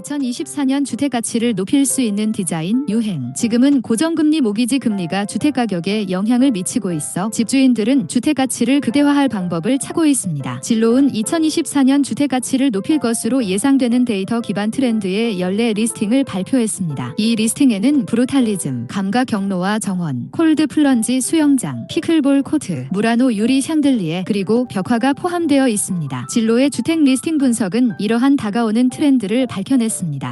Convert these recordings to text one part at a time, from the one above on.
2024년 주택 가치를 높일 수 있는 디자인 유행. 지금은 고정금리 모기지 금리가 주택 가격에 영향을 미치고 있어 집주인들은 주택 가치를 극대화할 방법을 찾고 있습니다. 진로은 2024년 주택 가치를 높일 것으로 예상되는 데이터 기반 트렌드의 연례 리스팅을 발표했습니다. 이 리스팅에는 브루탈리즘, 감각 경로와 정원, 콜드 플런지 수영장, 피클볼 코트, 무라노 유리 샹들리에 그리고 벽화가 포함되어 있습니다. 진로의 주택 리스팅 분석은 이러한 다가오는 트렌드를 밝혀냈습니다.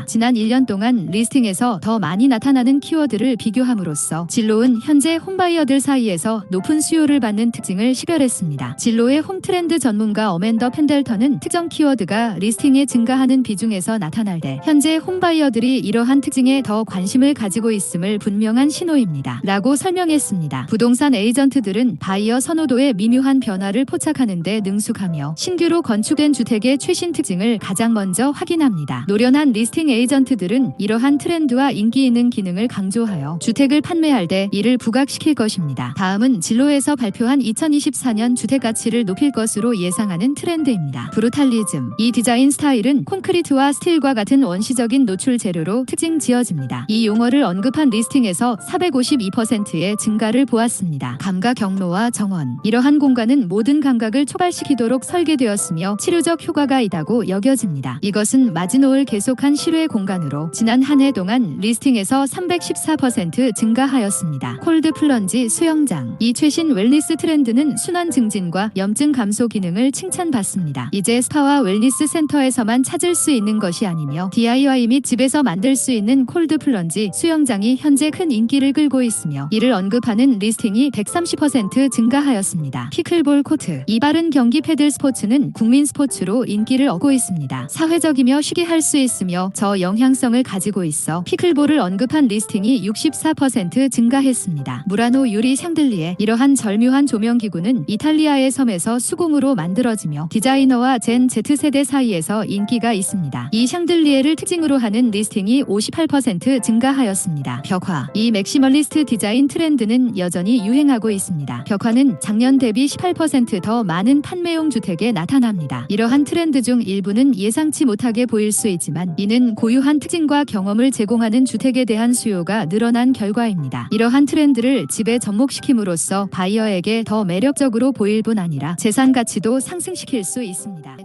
지난 1년 동안 리스팅에서 더 많이 나타나는 키워드를 비교함으로써 진로은 현재 홈바이어들 사이에서 높은 수요를 받는 특징을 식별했습니다. 진로의 홈 트렌드 전문가 어맨더 펜델턴은 특정 키워드가 리스팅에 증가하는 비중에서 나타날 때 현재 홈바이어들이 이러한 특징에 더 관심을 가지고 있음을 분명한 신호입니다. 라고 설명했습니다. 부동산 에이전트들은 바이어 선호도의 미묘한 변화를 포착하는 데 능숙하며 신규로 건축된 주택의 최신 특징을 가장 먼저 확인합니다. 노련한 리스팅 에이전트들은 이러한 트렌드와 인기 있는 기능을 강조하여 주택을 판매할 때 이를 부각시킬 것입니다. 다음은 진로에서 발표한 2024년 주택 가치를 높일 것으로 예상하는 트렌드입니다. 브루탈리즘. 이 디자인 스타일은 콘크리트와 스틸과 같은 원시적인 노출 재료로 특징 지어집니다. 이 용어를 언급한 리스팅에서 452%의 증가를 보았습니다. 감각 경로와 정원. 이러한 공간은 모든 감각을 초발시키도록 설계되었으며 치료적 효과가 있다고 여겨집니다. 이것은 마지노을 계속한 실외 공간으로 지난 한 해 동안 리스팅에서 314% 증가하였습니다. 콜드 플런지 수영장. 이 최신 웰니스 트렌드는 순환 증진과 염증 감소 기능을 칭찬받습니다. 이제 스파와 웰니스 센터에서만 찾을 수 있는 것이 아니며 DIY 및 집에서 만들 수 있는 콜드 플런지 수영장이 현재 큰 인기를 끌고 있으며 이를 언급하는 리스팅이 130% 증가하였습니다. 피클볼 코트. 이 바른 경기 패들 스포츠는 국민 스포츠로 인기를 얻고 있습니다. 사회적이며 쉽게 할 수 있 으며 저 영향성을 가지고 있어 피클볼을 언급한 리스팅이 64% 증가했습니다. 무라노 유리 샹들리에 이러한 절묘한 조명 기구는 이탈리아의 섬에서 수공으로 만들어지며 디자이너와 젠 Z세대 사이에서 인기가 있습니다. 이 샹들리에를 특징으로 하는 리스팅이 58% 증가하였습니다. 벽화. 이 맥시멀리스트 디자인 트렌드는 여전히 유행하고 있습니다. 벽화는 작년 대비 18%더 많은 판매용 주택에 나타납니다. 이러한 트렌드 중 일부는 예상치 못하게 보일 수 있지만 이는 고유한 특징과 경험을 제공하는 주택에 대한 수요가 늘어난 결과입니다. 이러한 트렌드를 집에 접목시킴으로써 바이어에게 더 매력적으로 보일 뿐 아니라 재산 가치도 상승시킬 수 있습니다.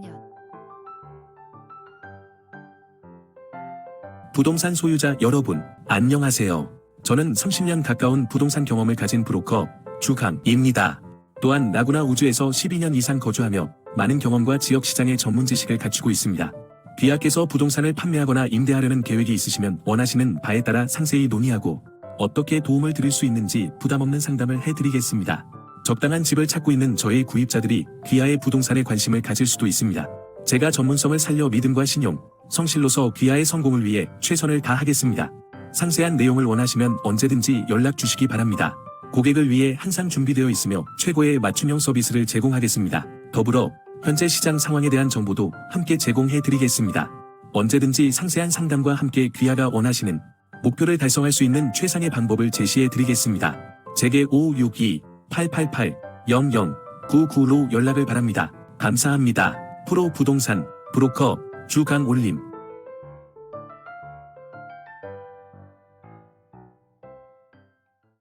부동산 소유자 여러분, 안녕하세요. 저는 30년 가까운 부동산 경험을 가진 브로커 주강입니다. 또한 나구나 우주에서 12년 이상 거주하며 많은 경험과 지역 시장의 전문 지식을 갖추고 있습니다. 비아께서 부동산을 판매하거나 임대하려는 계획이 있으시면 원하시는 바에 따라 상세히 논의하고 어떻게 도움을 드릴 수 있는지 부담 없는 상담을 해드리겠습니다. 적당한 집을 찾고 있는 저의 구입자들이 귀하의 부동산에 관심을 가질 수도 있습니다. 제가 전문성을 살려 믿음과 신용, 성실로서 귀하의 성공을 위해 최선을 다하겠습니다. 상세한 내용을 원하시면 언제든지 연락 주시기 바랍니다. 고객을 위해 항상 준비되어 있으며 최고의 맞춤형 서비스를 제공하겠습니다. 더불어 현재 시장 상황에 대한 정보도 함께 제공해 드리겠습니다. 언제든지 상세한 상담과 함께 귀하가 원하시는 목표를 달성할 수 있는 최상의 방법을 제시해 드리겠습니다. 제게 562-888-0099로 연락을 바랍니다. 감사합니다. 프로 부동산 브로커 주강올림